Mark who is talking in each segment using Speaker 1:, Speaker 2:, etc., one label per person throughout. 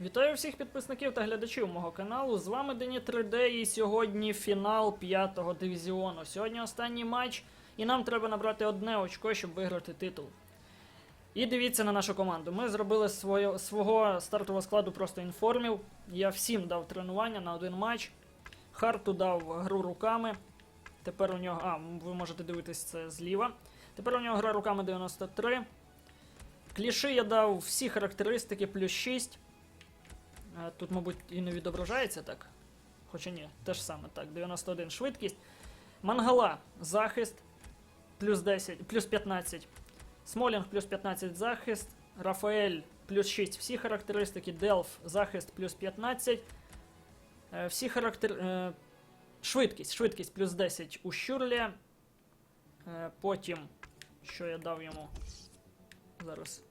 Speaker 1: Вітаю всіх підписників та глядачів мого каналу. З вами Дені 3D і сьогодні фінал п'ятого дивізіону. Сьогодні останній матч, і нам треба набрати одне очко, щоб виграти титул. І дивіться на нашу команду. Ми зробили своє, свого стартового складу просто інформів. Я всім дав тренування на один матч. Харту дав гру руками. Тепер у нього. А, ви можете дивитись це зліва. Тепер у нього гра руками 93. Кліші я дав всі характеристики плюс 6. Тут, мабуть, і не відображається так. Хоча ні, те ж саме так. 91 швидкість. Мангала захист плюс 10, плюс 15. Смолінг плюс 15 захист. Рафаель плюс 6 всі характеристики. Делф захист плюс 15. Е, Всі характер... е, Швидкість. Швидкість плюс 10 у Щурлі. Е, Потім, що я дав йому. Зараз.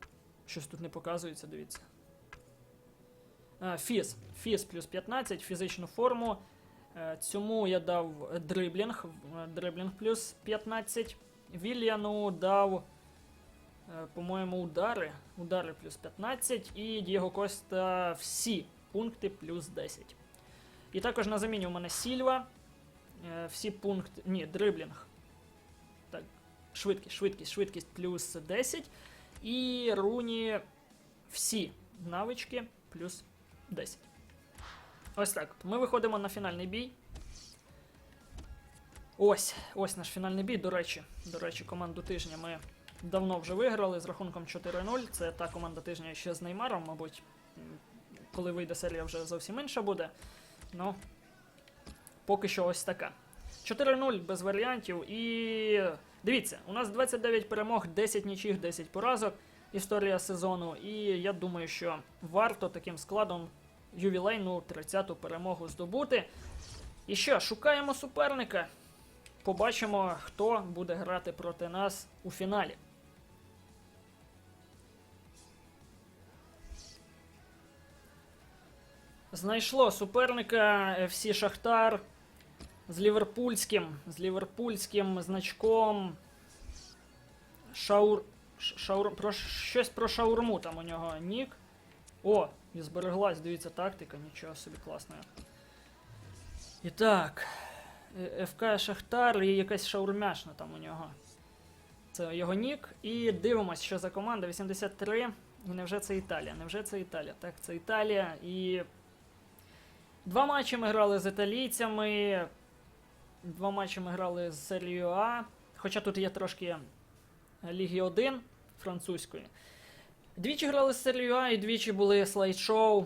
Speaker 1: Щось тут не показується, дивіться. Е, Фіз. Фіз плюс 15, фізичну форму. Е, Цьому я дав дриблінг. е, Дриблінг плюс 15. Вільяну дав, по-моєму, удари. Удари плюс 15. І Дієго Коста всі пункти плюс 10. І також на заміні у мене Сільва. Всі пункти. Ні, дриблінг. Так, швидкість, швидкість, швидкість плюс 10. І руні всі навички плюс 10. Ось так. Ми виходимо на фінальний бій. Ось, ось наш фінальний бій. До речі, до речі, команду тижня ми давно вже виграли з рахунком 4-0. Це та команда тижня ще з Неймаром, мабуть. Коли вийде серія, вже зовсім інша буде. Ну, поки що ось така. 4-0 без варіантів. І дивіться, у нас 29 перемог, 10 нічих, 10 поразок. Історія сезону. І я думаю, що варто таким складом ювілейну 30-ту перемогу здобути. І що, шукаємо суперника. Побачимо, хто буде грати проти нас у фіналі. Знайшло суперника FC Шахтар з ліверпульським, з ліверпульським значком. Шаур. Шаур. Про щось про шаурму там у нього нік. О, і збереглась, дивіться, тактика, нічого собі класної. І так. е, ФК Шахтар і якась шаурмяшна там у нього. Це його нік. І дивимось, що за команда 83. І невже це Італія? Невже це Італія? Так, це Італія. І два матчі ми грали з італійцями. Два матчі ми грали з серією А. Хоча тут є трошки Ліги 1 французької. Двічі грали з серією А і двічі були слайд-шоу.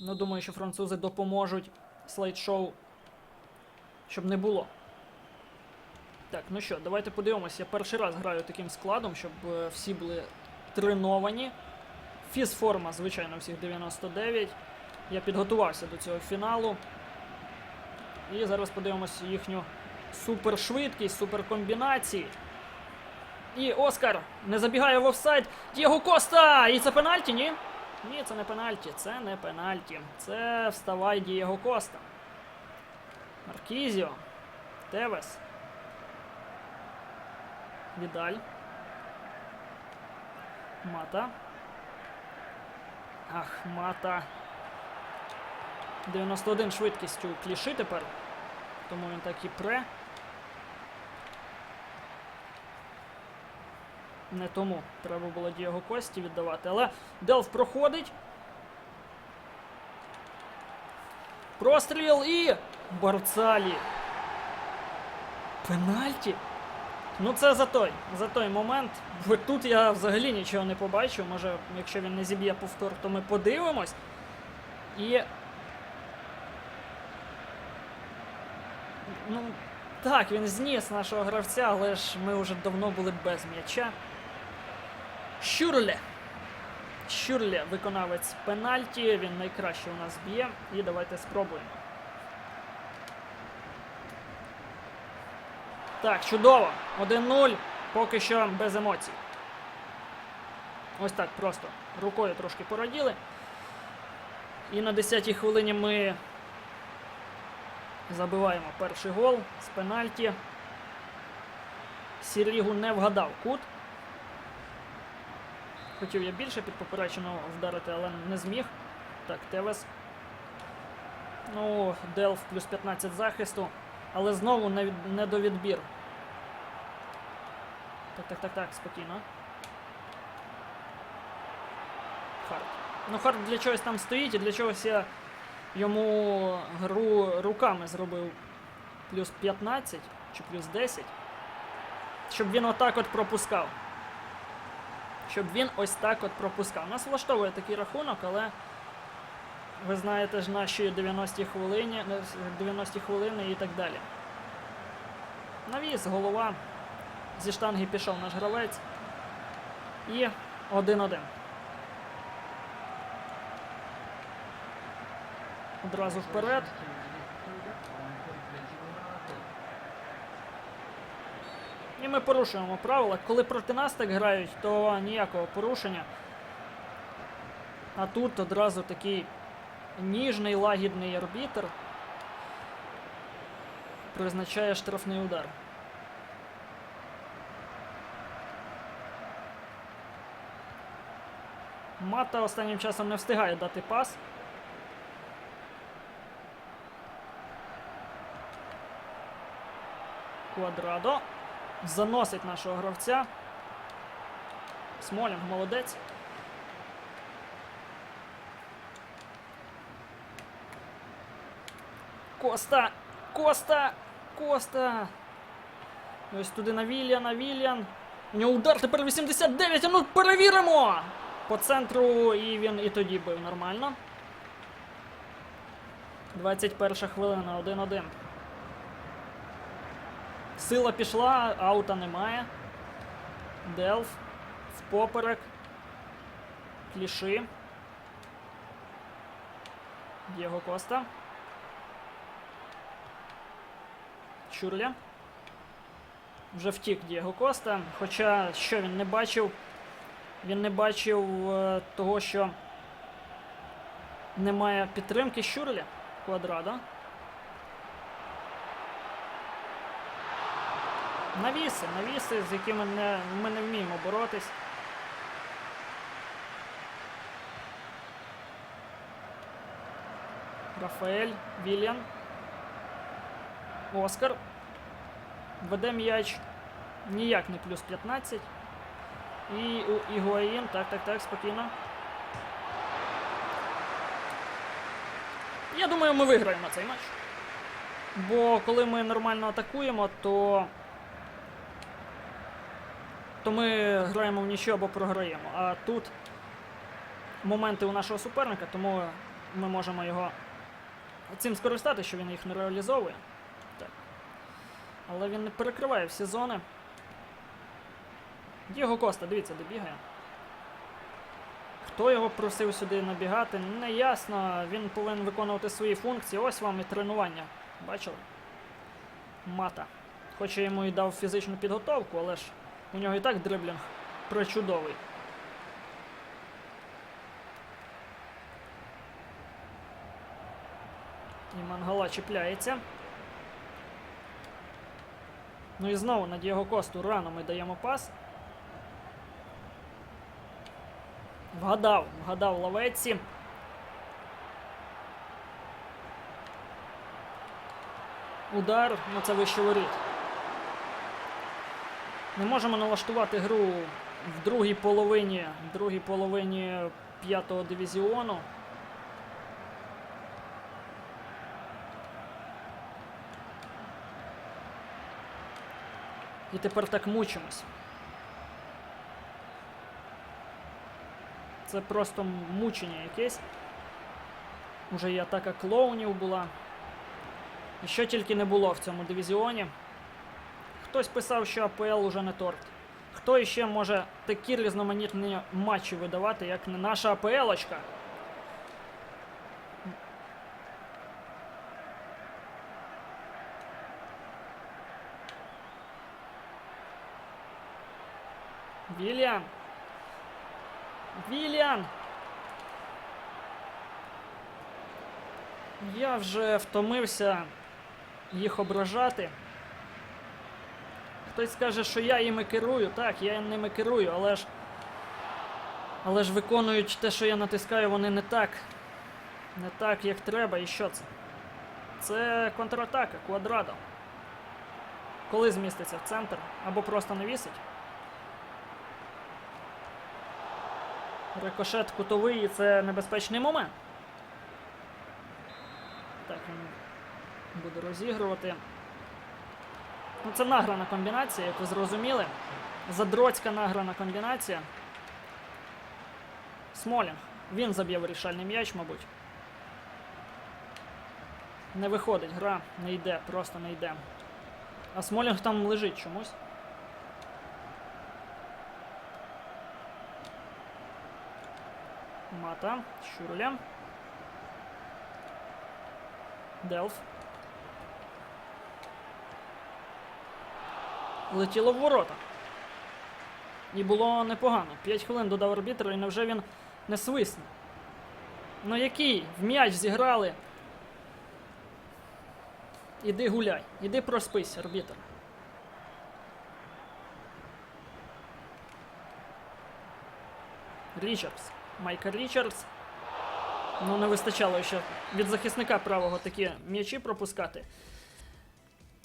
Speaker 1: Ну, думаю, що французи допоможуть слайд-шоу, щоб не було. Так, ну що, давайте подивимося. Я перший раз граю таким складом, щоб е, всі були треновані. Фізформа, звичайно, всіх 99. Я підготувався до цього фіналу. І зараз подивимося їхню супершвидкість, суперкомбінації. І Оскар не забігає в офсайд. Дієго Коста! І це пенальті, ні? Ні, це не пенальті, це не пенальті. Це вставай Дієго Коста. Маркізіо. Тевес. Відаль. Мата. Ах, мата. 91 швидкістю кліши тепер. Тому він так і пре. Не тому треба було Дієго Кості віддавати. Але Делф проходить. Простріл і. Барцалі. Пенальті. Ну це за той, за той момент. Тут я взагалі нічого не побачив. Може, якщо він не зіб'є повтор, то ми подивимось. І. Ну, так, він зніс нашого гравця, але ж ми вже давно були без м'яча. Щурле. Щурле, виконавець пенальті. Він найкраще у нас б'є. І давайте спробуємо. Так, чудово. 1-0. Поки що без емоцій. Ось так просто. Рукою трошки пораділи. І на 10-й хвилині ми забиваємо перший гол з пенальті. Сірігу не вгадав кут. Хотів я більше під поперечину вдарити, але не зміг. Так, Тевес. Ну, Делф плюс 15 захисту. Але знову не, не до відбір. Так, так, так, так, спокійно. Харт. Ну, Харт для чогось там стоїть, і для чогось я йому гру руками зробив плюс 15 чи плюс 10. Щоб він отак от пропускав. Щоб він ось так от пропускав. Нас влаштовує такий рахунок, але ви знаєте ж наші 90 хвилини, 90 хвилини і так далі. Навіс, голова. Зі штанги пішов наш гравець. І 1-1. Одразу вперед. І ми порушуємо правила. Коли проти нас так грають, то ніякого порушення. А тут одразу такий ніжний лагідний арбітр призначає штрафний удар. Мата останнім часом не встигає дати пас. Квадрадо. Заносить нашого гравця. Смолінг молодець. Коста! Коста! Коста! Ось туди на Вільяна, Вільян. У нього удар тепер 89, а ну перевіримо! По центру і він і тоді бив нормально. 21 хвилина, 1-1. Сила пішла, аута немає. Делф. Впоперек. Кліши. Дієго Коста. Чурля. Вже втік Дієго Коста. Хоча що він не бачив? Він не бачив е, того, що немає підтримки Щурля. Квадрадо. Навіси, навіси, з якими не, ми не вміємо боротись. Рафаель, Вільян. Оскар. Веде м'яч ніяк не плюс 15. І у Ігуаїн. Так, так, так, спокійно. Я думаю, ми виграємо цей матч. Бо коли ми нормально атакуємо, то то ми граємо в нічого або програємо. А тут моменти у нашого суперника, тому ми можемо його цим скористати, що він їх не реалізовує. Так. Але він не перекриває всі зони. Діго Коста, дивіться, добігає. Хто його просив сюди набігати, не ясно. Він повинен виконувати свої функції. Ось вам і тренування. Бачили? Мата. Хоч йому і дав фізичну підготовку, але ж у нього і так дриблінг причудовий. І Мангала чіпляється. Ну і знову на Дієго Косту рано ми даємо пас. Вгадав, вгадав лавеці. Удар, ну це вище воріт. Ми можемо налаштувати гру в другій половині, другій половині п'ятого дивізіону. І тепер так мучимось. Це просто мучення якесь. Уже і атака клоунів була. І що тільки не було в цьому дивізіоні. Хтось писав, що АПЛ уже не торт. Хто іще може такі різноманітні матчі видавати, як не наша АПЛочка? Вільям. Вільям. Я вже втомився їх ображати. Хтось скаже, що я їми керую. Так, я ними керую, але ж. Але ж виконують те, що я натискаю, вони не так. Не так, як треба, і що це? Це контратака, квадрадо. Коли зміститься в центр, або просто навісить. Рикошет кутовий і це небезпечний момент. Так, він буде розігрувати. Ну, це награна комбінація, як ви зрозуміли. Задроцька награна комбінація. Смолінг. Він заб'є вирішальний м'яч, мабуть. Не виходить, гра не йде, просто не йде. А Смолінг там лежить чомусь. Мата, Щурля. Делф. Летіло в ворота. І було непогано. 5 хвилин додав арбітр, і невже він не свисне? Ну який? В м'яч зіграли. Іди гуляй, іди проспись, арбітр. Річардс. Майка Річардс. Ну, не вистачало ще від захисника правого такі м'ячі пропускати.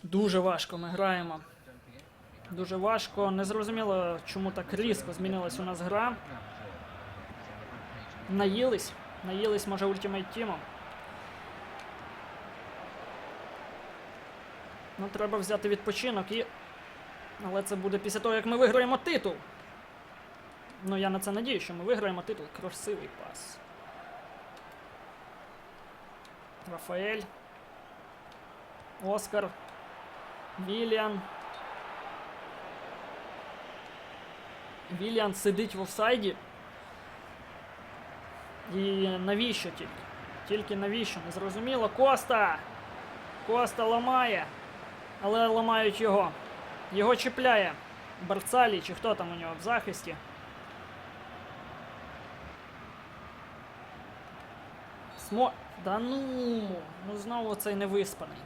Speaker 1: Дуже важко ми граємо. Дуже важко. Незрозуміло, чому так різко змінилась у нас гра. Наїлись. Наїлись, може, Ultimate Team. Ну, треба взяти відпочинок і. Але це буде після того, як ми виграємо титул. Ну, я на це надію, що ми виграємо титул. Красивий пас. Рафаель. Оскар. Віліан. Віліан сидить в офсайді. І навіщо тільки? Тільки навіщо? Незрозуміло. Коста! Коста ламає. Але ламають його. Його чіпляє. Барцалі чи хто там у нього в захисті. Смо. Да ну, ну знову цей невиспаний.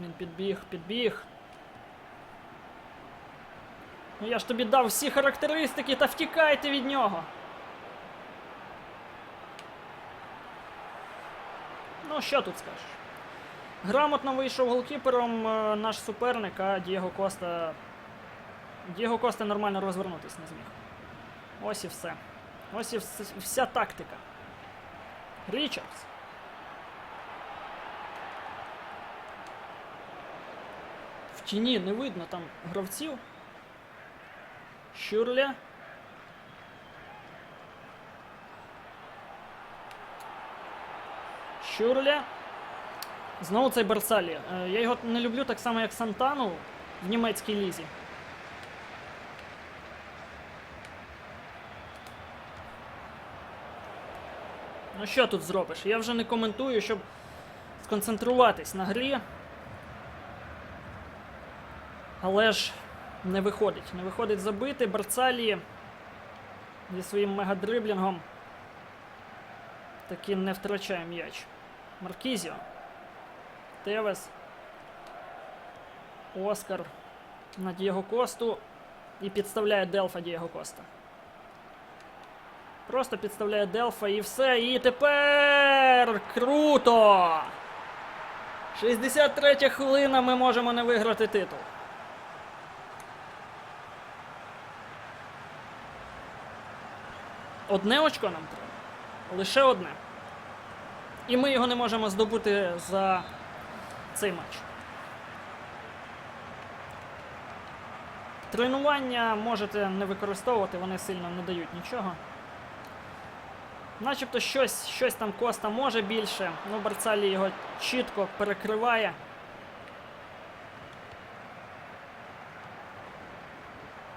Speaker 1: Він підбіг, підбіг. Ну я ж тобі дав всі характеристики та втікайте від нього. Ну, що тут скажеш? Грамотно вийшов голкіпером е, наш суперник, а Дієго Коста. Дієго Коста нормально розвернутись не зміг. Ось і все. Ось і вся тактика. Річардс. Тіні не видно там гравців. Щурля. Щурля. Знову цей Барсалі. Е, Я його не люблю так само, як Сантану в німецькій лізі. Ну що тут зробиш? Я вже не коментую, щоб сконцентруватись на грі. Але ж не виходить. Не виходить забити. Барцалі зі своїм мегадриблінгом таки не втрачає м'яч. Маркізіо. Тевес. Оскар на Дієго Косту. І підставляє Делфа Дієго Коста. Просто підставляє Делфа і все. І тепер круто! 63 хвилина ми можемо не виграти титул. Одне очко нам треба. Лише одне. І ми його не можемо здобути за цей матч. Тренування можете не використовувати, вони сильно не дають нічого. Начебто щось, щось там Коста може більше, ну Барцалі його чітко перекриває.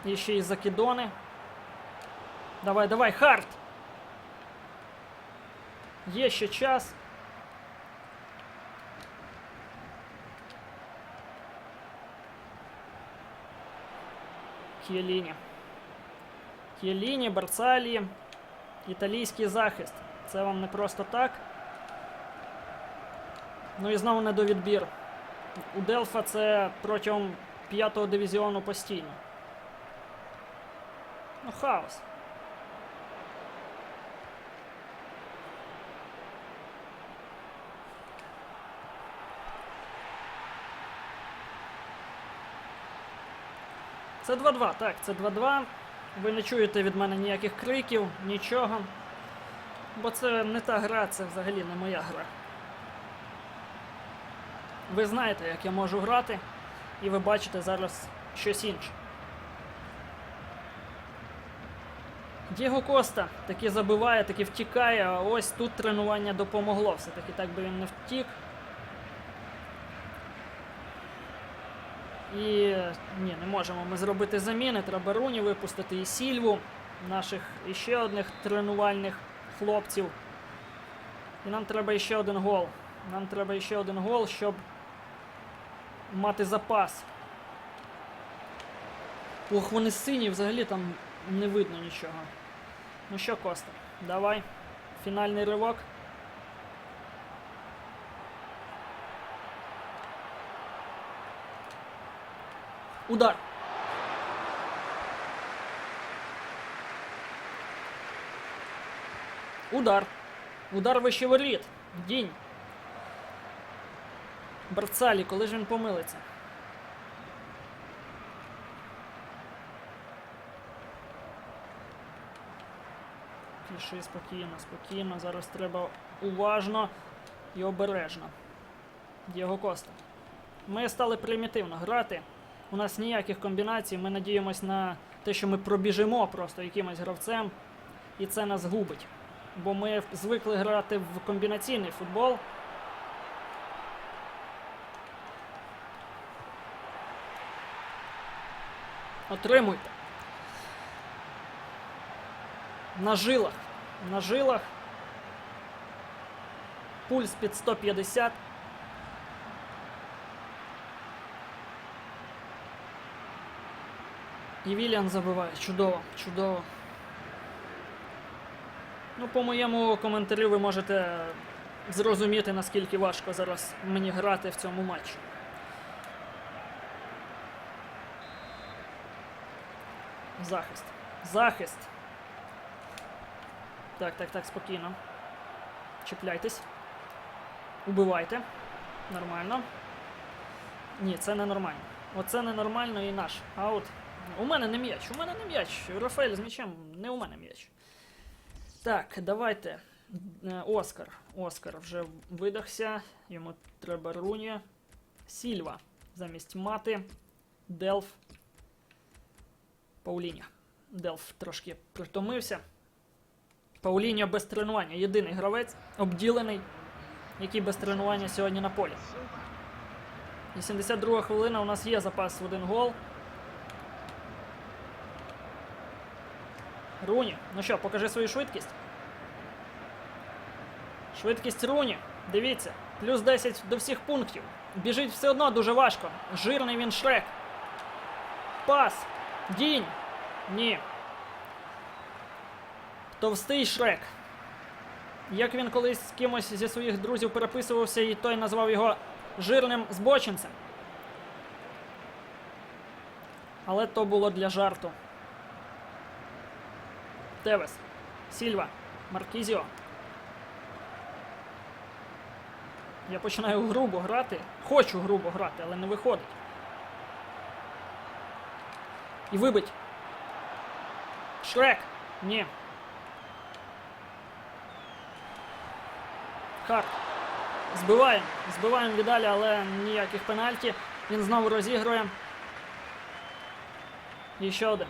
Speaker 1: І ще й закидони. Давай, давай, хард! Є ще час. Кіеліні. Кіеліні, Барцалі. Італійський захист. Це вам не просто так. Ну і знову недовідбір. У Делфа це протягом п'ятого дивізіону постійно. Ну, хаос. Це 2-2, так, це 2-2. Ви не чуєте від мене ніяких криків, нічого. Бо це не та гра, це взагалі не моя гра. Ви знаєте, як я можу грати, і ви бачите зараз щось інше. Діго Коста таки забиває, таки втікає, а ось тут тренування допомогло. Все-таки так би він не втік. І ні, не можемо ми зробити заміни. Треба Руні випустити і Сільву, наших іще одних тренувальних хлопців. І нам треба іще один гол. Нам треба іще один гол, щоб мати запас. Ох, вони сині, взагалі там не видно нічого. Ну що, Коста, давай. Фінальний ривок. Удар. Удар. Удар вище воріт. Дінь. Барцалі, коли ж він помилиться? Піши спокійно, спокійно. Зараз треба уважно і обережно. Дієго Коста. Ми стали примітивно грати. У нас ніяких комбінацій. Ми надіємось на те, що ми пробіжимо просто якимось гравцем, і це нас губить. Бо ми звикли грати в комбінаційний футбол. Отримуйте. На жилах. На жилах. Пульс під 150. І Вільян забиває. Чудово, чудово. Ну, по моєму коментарю ви можете зрозуміти, наскільки важко зараз мені грати в цьому матчі. Захист. Захист. Так, так, так, спокійно. Чіпляйтесь. Убивайте. Нормально. Ні, це не нормально. Оце ненормально і наш. Аут. У мене не м'яч. У мене не м'яч. Рафаель з м'ячем, не у мене м'яч. Так, давайте. Е, Оскар. Оскар вже видахся. Йому треба руні. Сільва. Замість мати. Делф. Пауліня. Делф трошки притомився. Пауліньо без тренування. Єдиний гравець, обділений, який без тренування сьогодні на полі. 82 хвилина. У нас є запас в один гол. Руні. Ну що, покажи свою швидкість. Швидкість Руні. Дивіться. Плюс 10 до всіх пунктів. Біжить все одно дуже важко. Жирний він шрек. Пас. Дінь. Ні. Товстий шрек. Як він колись з кимось зі своїх друзів переписувався, і той назвав його жирним збочинцем. Але то було для жарту. Тевес, Сільва, Маркізіо. Я починаю грубо грати. Хочу грубо грати, але не виходить. І вибить. Шрек. Ні. Харт. Збиваємо. Збиваємо Відалі, але ніяких пенальті. Він знову розігрує. І ще один.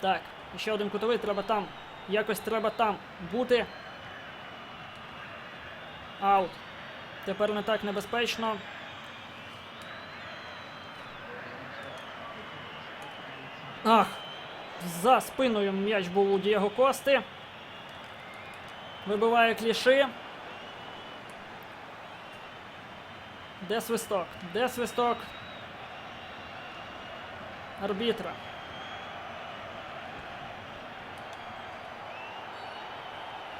Speaker 1: Так, ще один кутовий треба там. Якось треба там бути. Аут. Тепер не так небезпечно. Ах! За спиною м'яч був у Дієго Кости. Вибиває кліши. Де свисток? Де свисток? Арбітра.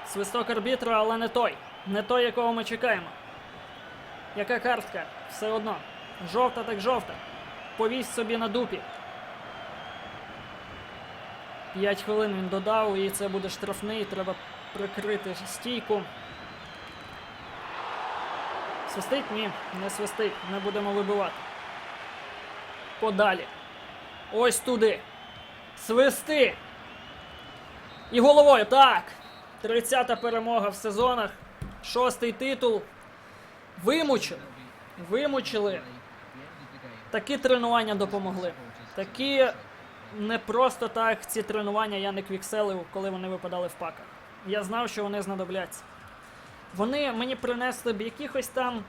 Speaker 1: Свисток арбітра, але не той. Не той, якого ми чекаємо. Яка картка? Все одно. Жовта так жовта. Повість собі на дупі. П'ять хвилин він додав, і це буде штрафний. Треба прикрити стійку. Свистить? Ні, не свистить. Не будемо вибивати. Подалі. Ось туди. Свисти. І головою. Так. 30-та перемога в сезонах. Шостий титул. Вимучили. Вимучили. Такі тренування допомогли. Такі не просто так ці тренування я не квікселив, коли вони випадали в паках. Я знав, що вони знадобляться. Вони мені принесли б якихось там,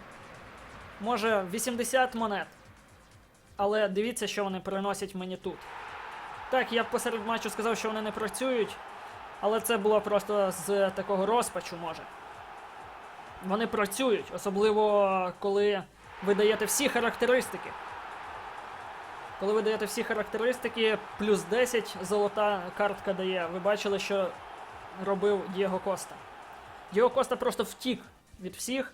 Speaker 1: може, 80 монет. Але дивіться, що вони приносять мені тут. Так, я посеред матчу сказав, що вони не працюють, але це було просто з такого розпачу, може. Вони працюють, особливо коли ви даєте всі характеристики. Коли ви даєте всі характеристики, плюс 10 золота картка дає. Ви бачили, що робив Дієго Коста. Дієго Коста просто втік від всіх.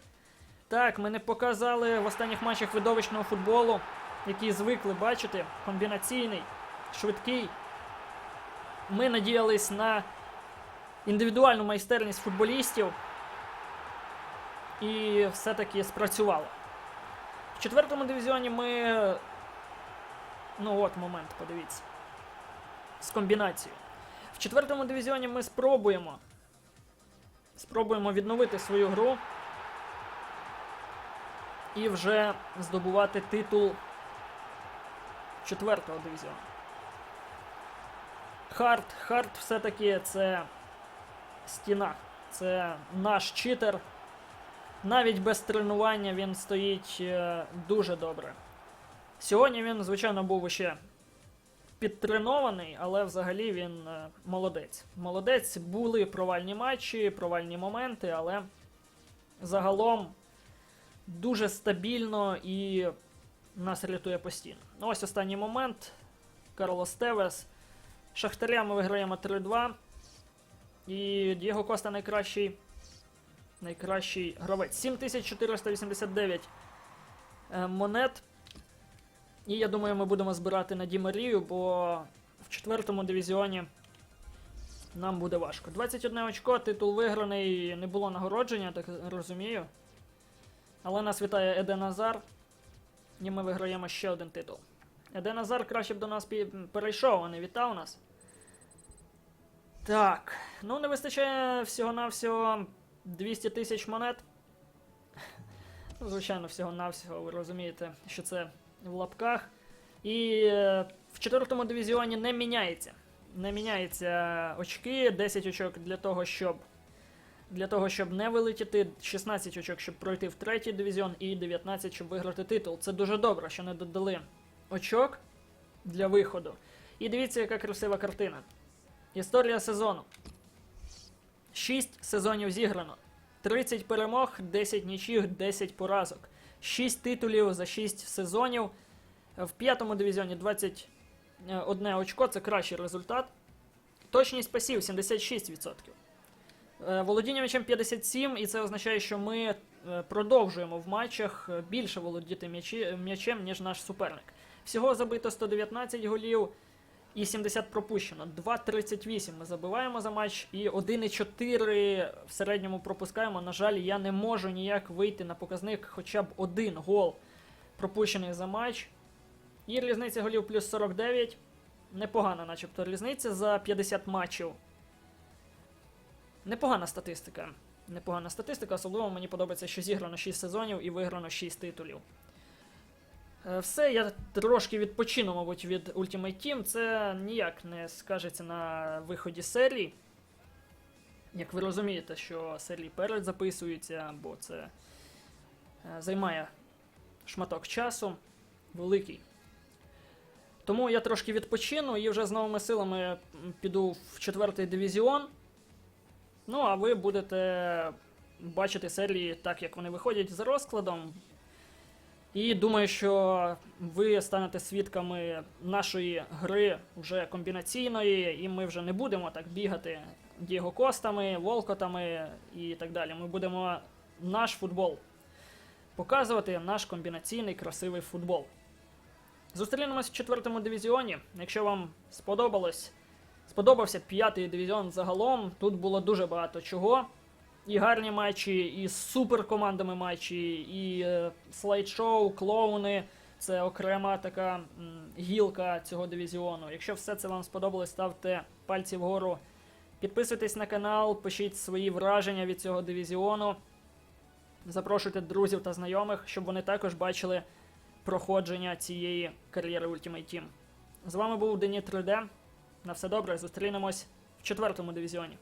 Speaker 1: Так, ми не показали в останніх матчах видовищного футболу, який звикли бачити. Комбінаційний, швидкий. Ми надіялись на індивідуальну майстерність футболістів. І все-таки спрацювало. В четвертому дивізіоні ми. Ну от момент, подивіться. З комбінацією. В четвертому дивізіоні ми спробуємо. Спробуємо відновити свою гру. І вже здобувати титул четвертого дивізіону. Харт. Харт все-таки це стіна. Це наш читер. Навіть без тренування він стоїть е, дуже добре. Сьогодні він, звичайно, був ще підтренований, але взагалі він е, молодець. Молодець були провальні матчі, провальні моменти, але загалом дуже стабільно і нас рятує постійно. Ну, Ось останній момент. Карлос Тевес. Шахтаря ми виграємо 3-2. І Дієго Коста найкращий. Найкращий гравець. 7489 е, монет. І я думаю, ми будемо збирати на Ді Марію, бо в четвертому дивізіоні нам буде важко. 21 очко, титул виграний, не було нагородження, так розумію. Але нас вітає Еден Азар. І ми виграємо ще один титул. Еден Азар краще б до нас перейшов, а не вітав нас. Так, ну не вистачає всього-навсього 200 тисяч монет. Ну, Звичайно, всього-навсього, ви розумієте, що це в лапках. І е, в четвертому дивізіоні не міняється. Не міняються очки, 10 очок для того, щоб для того, щоб не вилетіти, 16 очок, щоб пройти в третій дивізіон, і 19, щоб виграти титул. Це дуже добре, що не додали очок для виходу. І дивіться, яка красива картина. Історія сезону. 6 сезонів зіграно. 30 перемог, 10 нічих, 10 поразок. 6 титулів за 6 сезонів. В п'ятому дивізіоні 21 очко це кращий результат. Точність пасів 76%. Е, Володіння м'ячем 57, і це означає, що ми е, продовжуємо в матчах е, більше володіти м'ячем, ніж наш суперник. Всього забито 119 голів і 70 пропущено. 2.38 ми забиваємо за матч і 1.4 в середньому пропускаємо. На жаль, я не можу ніяк вийти на показник хоча б один гол пропущений за матч. І різниця голів плюс 49. Непогана, начебто, різниця за 50 матчів. Непогана статистика. Непогана статистика, особливо мені подобається, що зіграно 6 сезонів і виграно 6 титулів. Е, Все, я трошки відпочину, мабуть, від Ultimate Team. Це ніяк не скажеться на виході серії. Як ви розумієте, що серії перед записуються, бо це е, займає шматок часу великий. Тому я трошки відпочину і вже з новими силами піду в четвертий дивізіон. Ну, а ви будете бачити серії так, як вони виходять за розкладом. І думаю, що ви станете свідками нашої гри вже комбінаційної, і ми вже не будемо так бігати Дієго Костами, Волкотами і так далі. Ми будемо наш футбол показувати, наш комбінаційний красивий футбол. Зустрінемось в четвертому дивізіоні. Якщо вам сподобалось, сподобався п'ятий дивізіон загалом, тут було дуже багато чого. І гарні матчі, і з суперкомандами матчі, і е, слайд-шоу, клоуни, Це окрема така гілка цього дивізіону. Якщо все це вам сподобалось, ставте пальці вгору. Підписуйтесь на канал, пишіть свої враження від цього дивізіону. Запрошуйте друзів та знайомих, щоб вони також бачили проходження цієї кар'єри Ultimate Team. З вами був Дені 3D. На все добре, зустрінемось в четвертому дивізіоні.